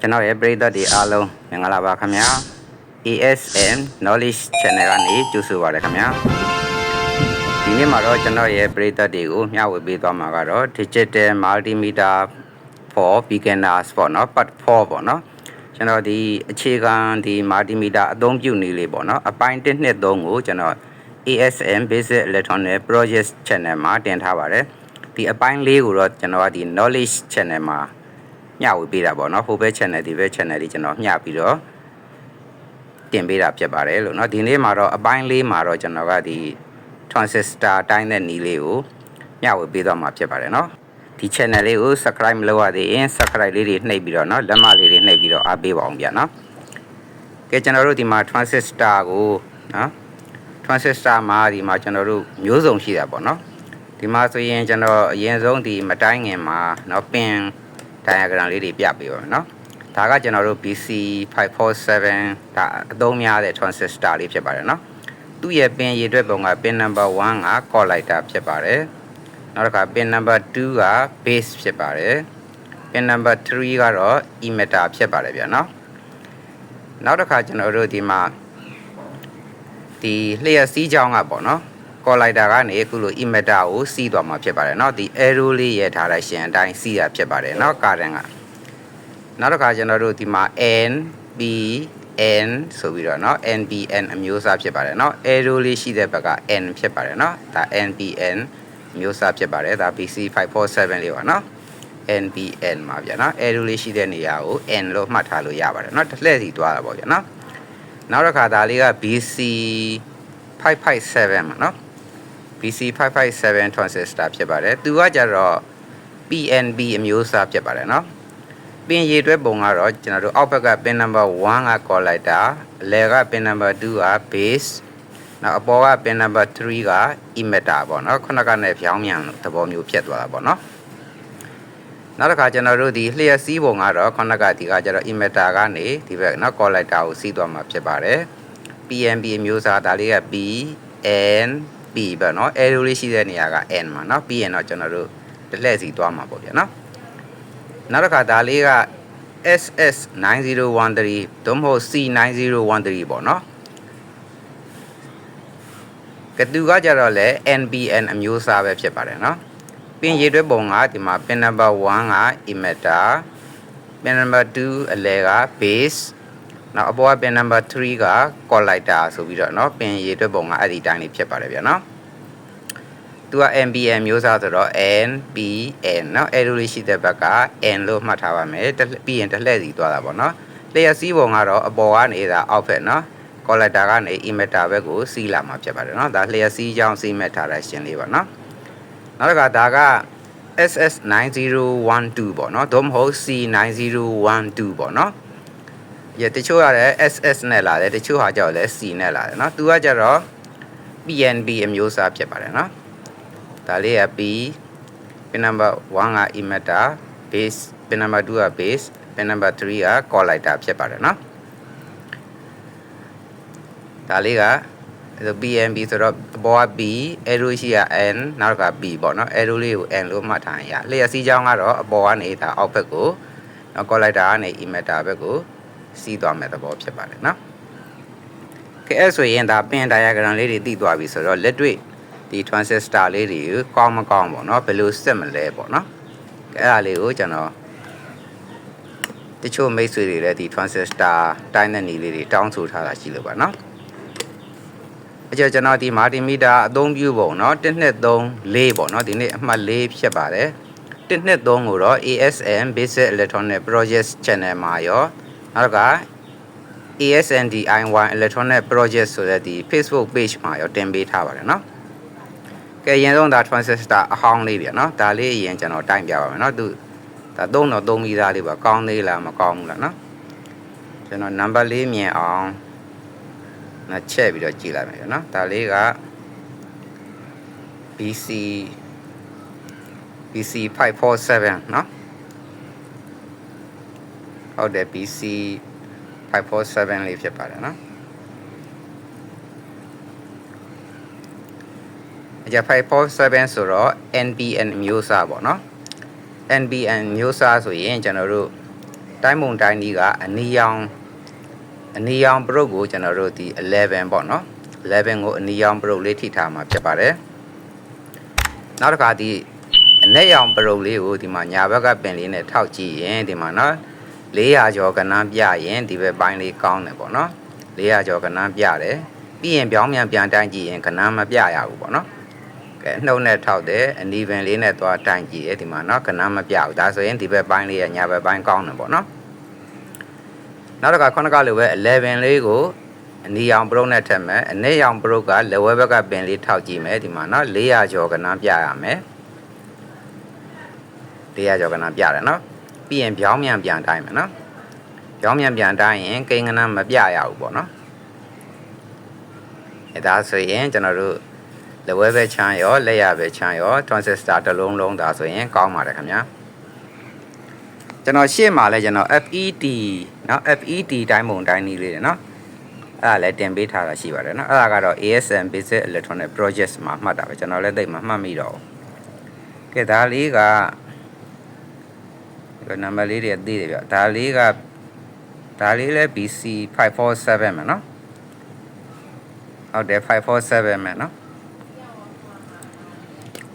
ကျွန်တော်ရဲ့ပရိသတ်တွေအားလုံးမင်္ဂလာပါခင်ဗျာ ASN Knowledge Channel ကနေကြိုဆိုပါရခင်ဗျာဒီနေ့မှာတော့ကျွန်တော်ရဲ့ပရိသတ်တွေကိုမျှဝေပေးသွားမှာကတော့ Digital Multimeter for Beginners ပေါ့နော် Part 4ပေါ့နော်ကျွန်တော်ဒီအခြေခံဒီ multimeter အသုံးပြုနည်းလေးပေါ့နော်အပိုင်း1 2 3ကိုကျွန်တော် ASM Basic Electronic Project Channel မှာတင်ထားပါတယ်ဒီအပိုင်းလေးကိုတော့ကျွန်တော်ကဒီ Knowledge Channel မှာ မျှဝေပေးတာပေါ့နော်ဟိုဘက် channel ဒီဘက် channel တွေကျွန်တော်မျှပြီးတော့တင်ပေးတာဖြစ်ပါတယ်လို့เนาะဒီနေ့မှာတော့အပိုင်းလေးမှာတော့ကျွန်တော်ကဒီ transistor တိုင်းတဲ့နီးလေးကိုမျှဝေပေးတော့မှာဖြစ်ပါတယ်เนาะဒီ channel လေးကို subscribe မလုပ်ရသေးရင် subscribe လေးတွေနှိပ်ပြီးတော့เนาะလက်မလေးတွေနှိပ်ပြီးတော့အားပေးပါအောင်ဗျာเนาะကဲကျွန်တော်တို့ဒီမှာ transistor ကိုเนาะ transistor မှာဒီမှာကျွန်တော်တို့မျိုးစုံရှိတာပေါ့เนาะဒီမှာဆိုရင်ကျွန်တော်အရင်ဆုံးဒီမတိုင်းငင်မှာเนาะပင် diagram လေးတွေပြပေးပါမယ်เนาะဒါကကျွန်တော်တို့ BC 547ဒါအသုံးများတဲ့ transistor လေးဖြစ်ပါတယ်เนาะသူ့ရဲ့ပင်ရည်အတွက်ပုံကပင် number 1က collider ဖြစ်ပါတယ်နောက်တစ်ခါပင် number 2က base ဖြစ်ပါတယ်ပင် number 3ကတော့ emitter ဖြစ်ပါတယ်ဗျာเนาะနောက်တစ်ခါကျွန်တော်တို့ဒီမှာဒီလျှက်စီးကြောင်းကပေါ့เนาะ collider ကနေအခုလို emitter ကိုစီးသွားမှာဖြစ်ပါတယ်เนาะဒီ arrow လေးရဲ့ direction အတိုင်းစီးတာဖြစ်ပါတယ်เนาะ current ကနောက်တစ်ခါကျွန်တော်တို့ဒီမှာ n b n ဆိုပြီးတော့เนาะ nbn အမျိုးအစားဖြစ်ပါတယ်เนาะ arrow လေးရှိတဲ့ဘက်က n ဖြစ်ပါတယ်เนาะဒါ nbn အမျိုးအစားဖြစ်ပါတယ်ဒါ bc 547လေးပါเนาะ nbn မှာဗျာเนาะ arrow လေးရှိတဲ့နေရာကို n လို့မှတ်ထားလို့ရပါတယ်เนาะတစ်လှည့်စီသွားတာပေါ့ဗျာเนาะနောက်တစ်ခါဒါလေးက bc 557မှာเนาะ BC557 transistor ဖြစ်ပါတယ်သူကကြတော့ PNB အမျိုးအစားဖြစ်ပါတယ်နော်ပင်ရေတွဲပုံကတော့ကျွန်တော်တို့အောက်ဘက်ကပင် number 1က collider အလယ်ကပင် number 2က base နောက်အပေါ်ကပင် number 3က emitter ပေါ့နော်ခုနကနဲ့ဖြောင်းမြန်သဘောမျိုးဖြစ်သွားတာပေါ့နော်နောက်တစ်ခါကျွန်တော်တို့ဒီလျှက်စီးပုံကတော့ခုနကဒီကကျတော့ emitter ကနေဒီဘက်နော် collider ကိုစီးသွားမှာဖြစ်ပါတယ် PNB မျိုးစားဒါလေးက B N P ပဲเนาะ arrow လေးရှိတဲ့နေရာက N မှာเนาะပြီးရင်တော့ကျွန်တော်တို့တစ်လှည့်စီသွားမှာပေါ့ဗျာเนาะနောက်တစ်ခါဒါလေးက SS 9013သို့မဟုတ် C 9013ပေါ့เนาะကတူကကြတော့လေ NBN အမျိုးအစားပဲဖြစ်ပါတယ်เนาะပင်ရည်တွဲပုံကဒီမှာ pin number 1က emitter pin number 2အလဲက base နောက်အပေါ်ကပင် number 3က collider ဆိုပြီးတော့เนาะပင်ရေတွက်ပုံကအဲ့ဒီတိုင်းလေးဖြစ်ပါတယ်ဗျာเนาะသူက MBN မျိုးစားဆိုတော့ NBN เนาะ arrow လေးရှိတဲ့ဘက်က N လို့မှတ်ထားပါမယ်ပြီးရင်တစ်လှည့်စီသွားတာပေါ့เนาะလျှက်စီးပုံကတော့အပေါ်ကနေဒါအောက်ဖက်เนาะ collider ကနေ emitter ဘက်ကိုစီးလာမှာဖြစ်ပါတယ်เนาะဒါလျှက်စီးကြောင်းစီးမဲ့ထားတဲ့ရှင်လေးပါเนาะနောက်တစ်ခါဒါက SS 9012ပေါ့เนาะသို့မဟုတ် C 9012ပေါ့เนาะ ရတချို့ရတယ် SS နဲ့လာတယ်တချို့ဟာကြောက်လဲ C နဲ့လာတယ်เนาะသူကကြတော့ PNB အမျိုးအစားဖြစ်ပါတယ်เนาะဒါလေးက P pin number 1က emitter base pin number 2က base pin number 3က collider ဖြစ်ပါတယ်เนาะဒါလေးကအဲ BNB ဆိုတော့အပေါ်က B arrow ရှိက N နောက်က B ပေါ့เนาะ arrow လေးကို N လို့မှတ်ထားရင်ရလျှက်စီးကြောင်းကတော့အပေါ်ကနေဒါအောက်ဘက်ကို collider ကနေ emitter ဘက်ကို စီးသွားမဲ့သဘောဖြစ်ပါတယ်နော်ကဲအဲ့ဆိုရင်ဒါပင် diagram လေးတွေသိသွားပြီဆိုတော့လက်တွေ့ဒီ transistor လေးတွေကိုကောင်းမကောင်းပေါ့နော်ဘယ်လိုစစ်မလဲပေါ့နော်ကဲအဲ့ဒါလေးကိုကျွန်တော်တချို့မိတ်ဆွေတွေလည်းဒီ transistor တိုင်းတဲ့နေလေးတွေတောင်းဆိုထားတာရှိလို့ပါနော်အကျကျွန်တော်ဒီ multimeter အသုံးပြုပုံเนาะ1 2 3 4ပေါ့เนาะဒီနေ့အမှတ်4ဖြစ်ပါတယ်1 2 3ကိုတော့ ASM Basic Electronic Project Channel မှာရော နောက်တစ်ခါ ASNDIY Electronic Project ဆိုတဲ့ဒီ Facebook page မှာရောတင်ပေးထားပါတယ်နော်။ကဲရင်ဆုံးဒါ transistor အဟောင်းလေးပြနော်။ဒါလေးအရင်ကျွန်တော်တိုင်ပြပါမယ်နော်။သူဒါသုံးတော့သုံးပြီးသားလေးပါ။ကောင်းသေးလားမကောင်းဘူးလားနော်။ကျွန်တော် number 4မြင်အောင်နော်ချက်ပြီးတော့ကြည့်လိုက်မယ်နော်။ဒါလေးက BC BC 547နော်။ ဟုတ်တယ် BC 547လေးဖြစ်ပါတယ်နော်အကြ547ဆိုတော့ NBN မျိုးစားပေါ့နော် NBN မျိုးစားဆိုရင်ကျွန်တော်တို့တိုင်းမုံတိုင်းကြီးကအနီရောင်အနီရောင်ပရုတ်ကိုကျွန်တော်တို့ဒီ11ပေါ့နော်11ကိုအနီရောင်ပရုတ်လေးထိထားမှာဖြစ်ပါတယ်နောက်တစ်ခါဒီအနက်ရောင်ပရုတ်လေးကိုဒီမှာညာဘက်ကပင်လေးနဲ့ထောက်ကြည့်ရင်ဒီမှာနော် 400ကျော်ကဏ္ဍပြရင်ဒီဘက်ပိုင်းလေးကောင်းတယ်ပေါ့နော်400ကျော်ကဏ္ဍပြတယ်ပြီးရင်ပြောင်းပြန်ပြန်တိုင်းကြည့်ရင်ကဏ္ဍမပြရဘူးပေါ့နော်ကဲနှုတ်နဲ့ထောက်တယ်အနီပင်လေးနဲ့သွားတိုင်းကြည့်တယ်ဒီမှာနော်ကဏ္ဍမပြဘူးဒါဆိုရင်ဒီဘက်ပိုင်းလေးရညာဘက်ပိုင်းကောင်းတယ်ပေါ့နော်နောက်တစ်ခါခုနကလိုပဲ11လေးကိုအနီရောင်ပရုတ်နဲ့ထက်မယ်အနည်းရောင်ပရုတ်ကလက်ဝဲဘက်ကပင်လေးထောက်ကြည့်မယ်ဒီမှာနော်400ကျော်ကဏ္ဍပြရမယ်400ကျော်ကဏ္ဍပြတယ်နော် ပြီးရင်ပြောင်းပြန်ပြန်တိုင်းမယ်နော်ပြောင်းပြန်ပြန်တိုင်းရင်ကိန်းကဏ္ဍမပြရဘူးပေါ့နော်အဲဒါဆိုရင်ကျွန်တော်တို့လက်ဝဲဘက်ချမ်းရောလက်ရဘက်ချမ်းရော transistor တစ်လုံးလုံးဒါဆိုရင်ကောင်းပါတယ်ခင်ဗျာကျွန်တော်ရှေ့မှာလဲကျွန်တော် FET เนาะ FET တိုင်းပုံတိုင်းနည်းလေးတယ်เนาะအဲ့ဒါလည်းတင်ပေးထားတာရှိပါတယ်เนาะအဲ့ဒါကတော့ ASM Basic Electronic Projects မှာမှတ်တာပဲကျွန်တော်လည်းသိမှမှတ်မိတော့ဘူးကဲဒါလေးကဒီ နံပါတ်လေးတွေသိတယ်ဗျဒါလေးကဒါလေးလည်း BC 547မယ်เนาะဟုတ်တယ်547မယ်เนาะ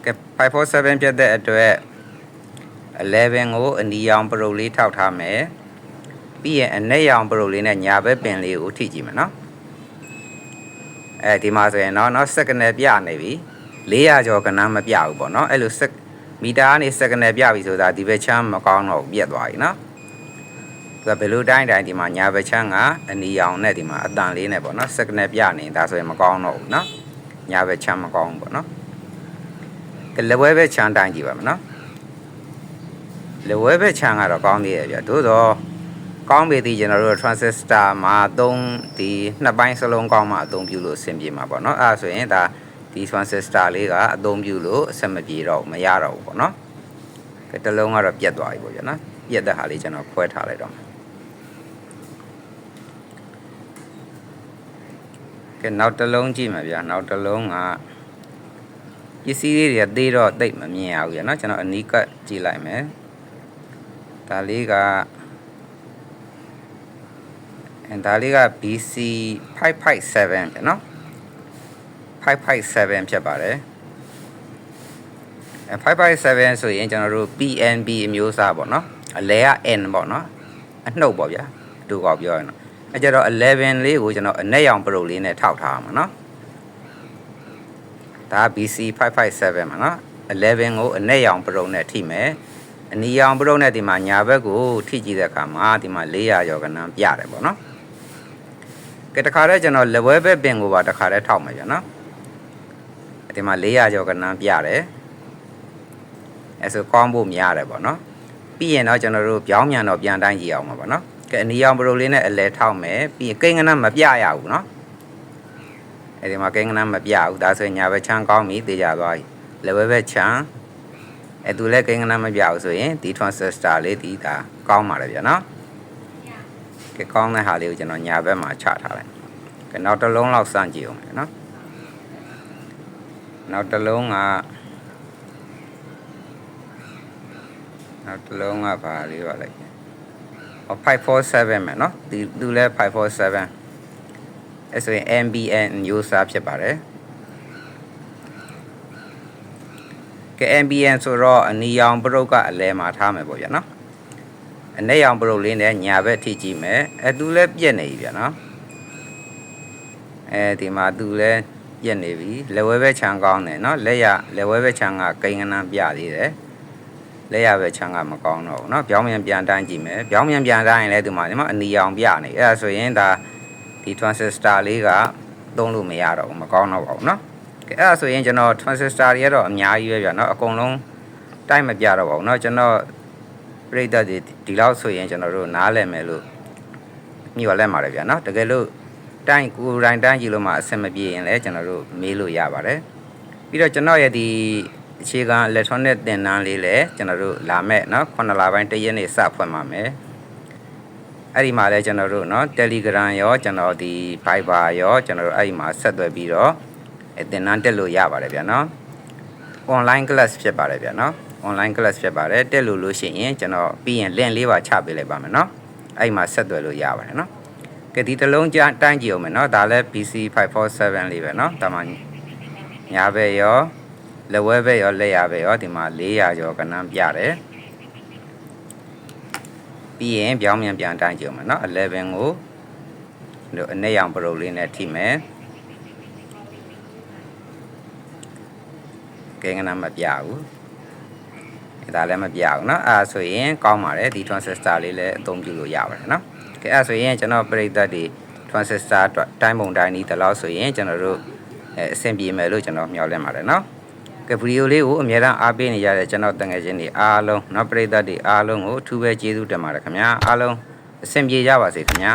ကဲ547ပြတ်တဲ့အတွက်11ကိုအနီရောင်ပရုပ်လေးထောက်ထားမယ်ပြီးရင်အနက်ရောင်ပရုပ်လေးနဲ့ညာဘက်ပင်လေးကိုထိကြည့်မယ်နော်အဲဒီမှာဆိုရင်တော့နော်စက္ကနယ်ပြနေပြီ400ကျော်ကဏ္ဍမပြဘူးပေါ့နော်အဲ့လိုစက် မီတာကနေစက္ကနယ်ပြပြီဆိုတာဒီဘက်ချမ်းမကောင်းတော့ဘူးပြတ်သွားပြီနော်သူကဘယ်လိုတိုင်းတိုင်းဒီမှာညာဘက်ချမ်းကအနီရောင်နဲ့ဒီမှာအတန်လေးနဲ့ပေါ့နော်စက္ကနယ်ပြနေဒါဆိုရင်မကောင်းတော့ဘူးနော်ညာဘက်ချမ်းမကောင်းဘူးပေါ့နော်ကလက်ဝဲဘက်ချမ်းတိုင်းကြည့်ပါမယ်နော်လက်ဝဲဘက်ချမ်းကတော့ကောင်းသေးရဲ့ဗျသို့တော့ကောင်းပေသည်ကျွန်တော်တို့ transistor မှာအသုံးဒီနှစ်ပိုင်းစလုံးကောင်းမှအသုံးပြုလို့အဆင်ပြေမှာပေါ့နော်အဲဒါဆိုရင်ဒါ ဒီ transistor လေးကအသုံးပြုလို့အဆင်မပြေတော့မရတော့ဘူးပေါ့နော်ကဲတစ်လုံးကတော့ပြတ်သွားပြီပေါ့ဗျာနော်ပြတ်တဲ့ဟာလေးကျွန်တော်ခွဲထားလိုက်တော့မယ်ကဲနောက်တစ်လုံးကြည့်မှာဗျာနောက်တစ်လုံးကပစ္စည်းလေးတွေကသေးတော့တိတ်မမြင်ရဘူးဗျာနော်ကျွန်တော်အနီးကပ်ကြည့်လိုက်မယ်ဒါလေးကအဲဒါလေးက BC 557ပြန်နော် 557ဖြစ်ပါတယ်အဲ557ဆိုရင်ကျွန်တော်တို့ PNB အမျိုးအစားပေါ့နော်အလဲက N ပေါ့နော်အနှုတ်ပေါ့ဗျာအတူကောက်ပြောရင်တော့အဲကြတော့11လေးကိုကျွန်တော်အနက်ရောင်ပရုပ်လေးနဲ့ထောက်ထားမှာနော်ဒါ BC 557မှာနော်11ကိုအနက်ရောင်ပရုပ်နဲ့ထိမယ်အနီရောင်ပရုပ်နဲ့ဒီမှာညာဘက်ကိုထိကြည့်တဲ့အခါမှာဒီမှာ400ရောကနန်းပြတယ်ပေါ့နော်ကဲတခါတည်းကျွန်တော်လက်ဝဲဘက်ပင်ကိုပါတခါတည်းထောက်မယ်ဗျာနော် ဒီမှာ400ကျော်ကနန်းပြတယ်အဲဆိုကောင်းဖို့များတယ်ပေါ့နော်ပြီးရင်တော့ကျွန်တော်တို့ပြောင်းမြန်တော့ပြန်တိုင်းကြည့်အောင်ပါပေါ့နော်ကဲအနီရောင်ပရိုလေးနဲ့အလဲထောက်မယ်ပြီးရင်ကိန်းကနန်းမပြရဘူးနော်အဲဒီမှာကိန်းကနန်းမပြဘူးဒါဆိုရင်ညာဘက်ချမ်းကောင်းပြီသိကြသွားပြီလက်ဝဲဘက်ချမ်းအဲသူလည်းကိန်းကနန်းမပြဘူးဆိုရင်ဒီ transistor လေးဒီဒါကောင်းပါလေဗျာနော်ကဲကောင်းတဲ့ဟာလေးကိုကျွန်တော်ညာဘက်မှာချထားလိုက်ကဲနောက်တစ်လုံးလောက်စမ်းကြည့်အောင်နော် နောက်တစ်လုံးကနောက်တစ်လုံးကဘာလေးပါလိုက်ဟော547မယ်နော်ဒီသူလဲ547အဲဆိုရင် MBN user ဖြစ်ပါတယ်ကဲ MBN ဆိုတော့အနီရောင်ပရုတ်ကအလဲမှာထားမယ်ပေါ့ဗျာနော်အနက်ရောင်ပရုတ်လေးနဲ့ညာဘက်ထိကြည့်မယ်အဲသူလဲပြက်နေပြီဗျာနော်အဲဒီမှာသူလဲ ပြက်နေပြီလက်ဝဲဘက်ခြံကောင်းတယ်เนาะလက်ရလက်ဝဲဘက်ခြံကကိန်းကနန်းပြသေးတယ်လက်ရဘက်ခြံကမကောင်းတော့ဘူးเนาะပြောင်းပြန်ပြန်တိုင်းကြည့်မယ်ပြောင်းပြန်ပြန်တိုင်းရင်လည်းဒီမှာဒီမှာအနီရောင်ပြနေအဲဒါဆိုရင်ဒါဒီ transistor လေးကသုံးလို့မရတော့ဘူးမကောင်းတော့ပါဘူးเนาะကဲအဲ့ဒါဆိုရင်ကျွန်တော် transistor တွေကတော့အများကြီးပဲဗျာเนาะအကုန်လုံးတိုက်မပြတော့ပါဘူးเนาะကျွန်တော်ပြိတ္တတွေဒီလောက်ဆိုရင်ကျွန်တော်တို့နားလည်မယ်လို့မြှော်လက်မှာတယ်ဗျာเนาะတကယ်လို့ တိုင်းကိုယ်တိုင်တိုင်းကြည့်လို့မှအဆင်မပြေရင်လည်းကျွန်တော်တို့မေးလို့ရပါတယ်ပြီးတော့ကျွန်တော်ရဲ့ဒီအခြေခံ electronic သင်တန်းလေးလည်းကျွန်တော်တို့လာမဲ့เนาะ9လပိုင်းတရက်နေ့စဖွင့်ပါမယ်အဲ့ဒီမှာလည်းကျွန်တော်တို့เนาะ Telegram ရောကျွန်တော်ဒီ Viber ရောကျွန်တော်တို့အဲ့ဒီမှာဆက်သွယ်ပြီးတော့သင်တန်းတက်လို့ရပါတယ်ဗျာเนาะ online class ဖြစ်ပါတယ်ဗျာเนาะ online class ဖြစ်ပါတယ်တက်လို့လို့ရှိရင်ကျွန်တော်ပြီးရင် link လေးပါချပေးလိုက်ပါမယ်เนาะ အဲ့မှာဆက်သွယ်လို့ရပါတယ်နော် ကဲဒီတစ်လုံးကြတိုင်းကြည့်အောင်မယ်နော်ဒါလည်း BC 547လေးပဲနော်ဒါမှညာဘက်ရောလက်ဝဲဘက်ရောလက်ရဘက်ရောဒီမှာ400ကျော်ကနန်းပြတယ်ပြီးရင်ပြောင်းပြန်ပြန်တိုင်းကြည့်အောင်မယ်နော်11ကိုတို့အနည်းရောင်ပရုပ်လေးနဲ့ထိမယ်ကဲကနန်းမပြဘူး ဒါလည်းမပြဘူးเนาะအဲဒါဆိုရင်ကောင်းပါတယ်ဒီ transistor လေးလည်းအသုံးပြုလို့ရပါတယ်เนาะကဲအဲဒါဆိုရင်ကျွန်တော်ပြိသက်ဒီ transistor အတွက်တိုင်းပုံတိုင်းဒီတလောက်ဆိုရင်ကျွန်တော်တို့အဲအဆင်ပြေမယ်လို့ကျွန်တော်မျှော်လင့်ပါတယ်เนาะကဲဗီဒီယိုလေးကိုအများအားအားပေးနေကြတဲ့ကျွန်တော်တငယ်ချင်းတွေအားလုံးเนาะပြိသက်တွေအားလုံးကိုအထူးပဲကျေးဇူးတင်ပါတယ်ခင်ဗျာအားလုံးအဆင်ပြေကြပါစေခင်ဗျာ